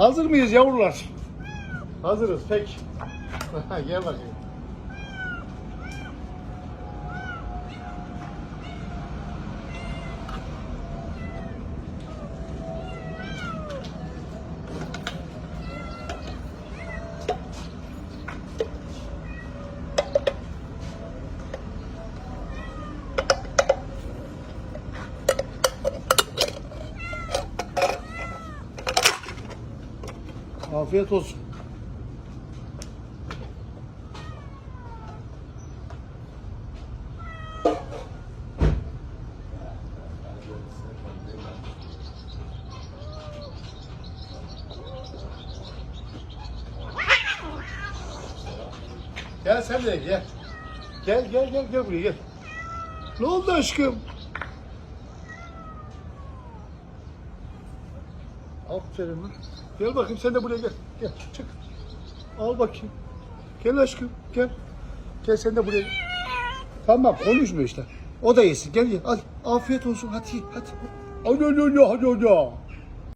Hazır mıyız yavrular? Hazırız pek. Gel bakayım. Afiyet olsun. Gel sen de gel. Gel gel gel gel buraya gel. Ne oldu aşkım? Aferin lan. Gel bakayım sen de buraya gel. Gel çık. Al bakayım. Gel aşkım gel. Gel sen de buraya. Tamam konuşma işte. O da yesin. Gel gel. Hadi afiyet olsun hadi hadi. Hadi hadi hadi hadi.